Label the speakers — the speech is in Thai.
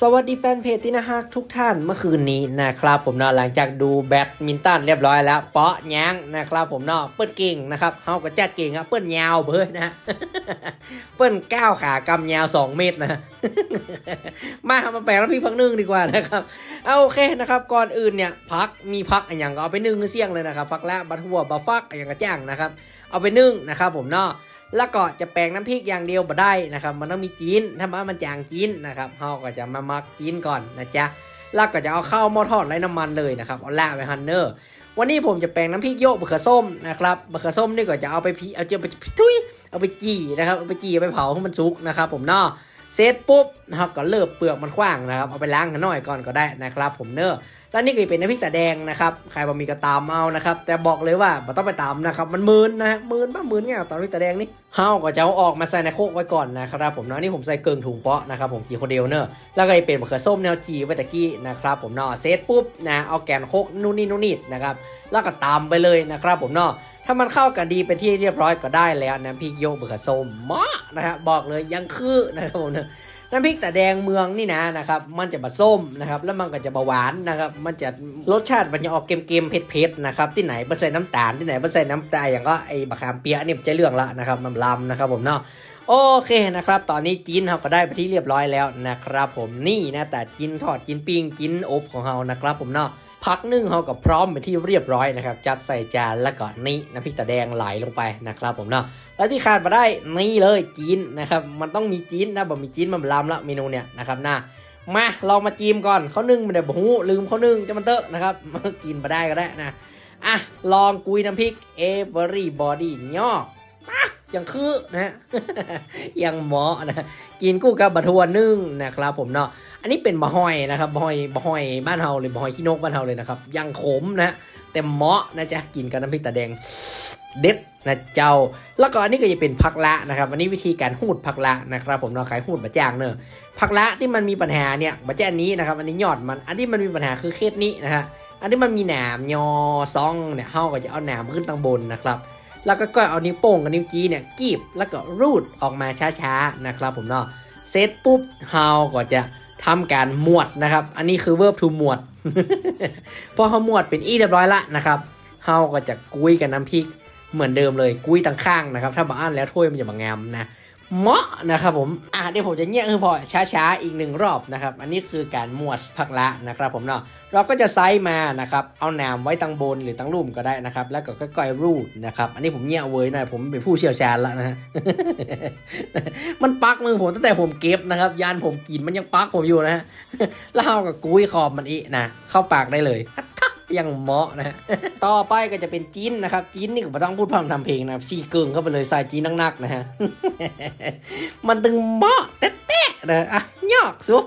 Speaker 1: สวัสดีแฟนเพจที่นะฮักทุกท่านเมื่อคืนนี้นะครับผมเนาะหลังจากดูแบดมินตันเรียบร้อยแล้ว เปาะแย้งนะครับผมเนาะเปิ้นเก่งนะครับเฮาก็จัดเก่งครับเปิ้นยาวเบ้ยนะเปิ้นก้าวขากำยาว2 เมตรนะ มามาแปลงแล้วพี่พักนึ่งดีกว่านะครับเอาโอเคนะครับก่อนอื่นเนี่ยพักมีพักอย่างก็เอาไปนึ่งเสี่ยงเลยนะครับพักละบัตหัวบะฟักอนอย่างกระจ้างนะครับ เอาไปนึ่งนะครับผมเนาะ แล้วก็จะแปลงน้ำพริกอย่างเดียวบ่ได้นะครับมันต้องมีจีนถ้ามามันจางจีนนะครับเฮาก็จะมามักจีนก่อนนะจ๊ะแล้วก็จะเอาเข้าวหม้อทอดไร้น้ำมันเลยนะครับเอาละไปฮันเนอร์วันนี้ผมจะแปลงน้ำพริกโยกบะเขือส้มนะครับบะเขือส้มนี่ก็จะเอาไปพีเอาเจะไปทุยเอาไปจีนะครับเอาไปจีเอาไปเผาให้มันสุกนะครับผมเนาะเสร็จปุ๊บนะครับก็เลิบเปลือกมันขว้างนะครับเอาไปล้างกันหน่อยก่อนก็ได้นะครับผมเนอะ แล้วนี่ก็เป็นน้ำพริกตาแดงนะครับใครบ่มีก็ตามเอานะครับ แต่บอกเลยว่าบ่ต้องไปตามนะครับ มันมืนนะฮะมืนบ้ามืนไงกับตอนน้ำพริกตาแดงนี่เฮาก็จะเอาออกมาใส่ในโคกไว้ก่อนนะครับผมเนาะนี่ผมใส่เกิงถุงเปาะนะครับผมจีคนเดียวเนอะแล้วก็เป็นมะเขือส้มแนวจีไว้ตะกี้นะครับผมเนาะเซตปุ๊บนะเอาแกนโคกนู่นนี่นู่นนี่นะครับแล้วก็ตามไปเลยนะครับผมเนาะถ้ามันเข้ากันดีเป็นที่เรียบร้อยก็ได้แล้วน้ำพริกโยกมะเขือส้มมะนะครับบอกเลยยังคือนะครับผมเนอะ น้ำพริกแต่แดงเมืองนี่นะนะครับ มันจะบะส้มนะครับ แล้วมันก็จะบะหวานนะครับ มันจะรสชาติมันจะออกเค็มๆเผ็ดๆนะครับ ที่ไหนมันใส่น้ำตาลที่ไหนมันใส่น้ำตาลอย่างก็ไอ้บะขามเปียะเนี่ยจะเรื่องละนะครับมันลำนะครับผมเนาะ โอเคนะครับ ตอนนี้จีนเราก็ได้ไปที่เรียบร้อยแล้วนะครับ ผมนี่นะแต่จีนทอดจีนปิ้งจีนอบของเรานะครับผมเนาะพักนึ่งเราก็พร้อมเป็นที่เรียบร้อยนะครับ จัดใส่จานแล้วก็นี่น้ำพริกตาแดงไหลลงไปนะครับผมเนาะแล้วที่ขาดมาได้นี่เลยจีนนะครับมันต้องมีจีนนะบ่มีจีนมันลำละเมนูเนี่ยนะครับนะมาลองมาจีมก่อนเขานึ่งมันเดี๋ยวหูลืมเขานึ่งจะมันเตอะนะครับกินมาได้ก็ได้นะอะลองกุยน้ำพริก everybody ย่อ อะยังคือนะยังหมาะนะกินกู้กับบะทวนนึ่งนะครับผมเนาะอันนี้เป็นบะหอยนะครับบะหอยบะหอยบ้านเฮาเลยบะหอยขี้นกบ้านเฮาเลยนะครับยังขมนะแต่เหมาะนะจ๊ะกินกับน้ำพริกตาแดงเด็ดนะเจ้า แล้วก็อันนี้ก็จะเป็นผักละนะครับ อันนี้วิธีการหูดผักละนะครับ ผมเราขายหูดบะจ่างเนอะผักละที่มันมีปัญหาเนี่ยบะแจ่างนี้นะครับ อันนี้ยอดมัน อันที่มันมีปัญหาคือเคสนี้นะฮะ อันที่มันมีหนามยอซองเนี่ยเฮาก็จะเอาหนามขึ้นตั้งบนนะครับ แล้วก็ก็เอานิ้วโป้งกับนิ้วจี้เนี่ยกีบแล้วก็รูดออกมาช้าๆนะครับผมเนาะเสร็จปุ๊บเฮาก็จะทำการหมวดนะครับ อันนี้คือ verb to หมวด พอเขาหมวดเป็นอีเรียบร้อยละนะครับเฮาก็จะกุ้ยกับน้ำพริกเหมือนเดิมเลยกุ้ยตั้งข้างนะครับ ถ้าบางอันแล้วถ้วยมันจะบางงามนะ เหมาะนะครับผมอะเดี๋ยวผมจะเงี้ยคือพอช้าๆอีกหนึ่งรอบนะครับอันนี้คือการมวดผักละนะครับผมเนาะเราก็จะไซส์มานะครับเอาหนามไว้ตั้งบนหรือตั้งลุ่มก็ได้นะครับแล้วก็ค่อยๆรูดนะครับอันนี้ผมเงี้ยเว้ยหน่อยผมเป็นผู้เชี่ยวชาญแล้วนะฮะมันปักมือผมตั้งแต่ผมเก็บนะครับยานผมกินมันยังปักผมอยู่นะฮะแล้วเอากับกุ้ยขอบมันอีนะเข้าปากได้เลย ยังเหมาะนะฮะต่อไปก็จะเป็นจีนนะครับจีนนี่ก็ไม่ต้องพูดพร่ำทำเพลงนะครับซีเกิงเข้าไปเลยใส่จีนนักๆนะฮะมันตึงเหมาะเต๊ะๆนะอะยอกสุ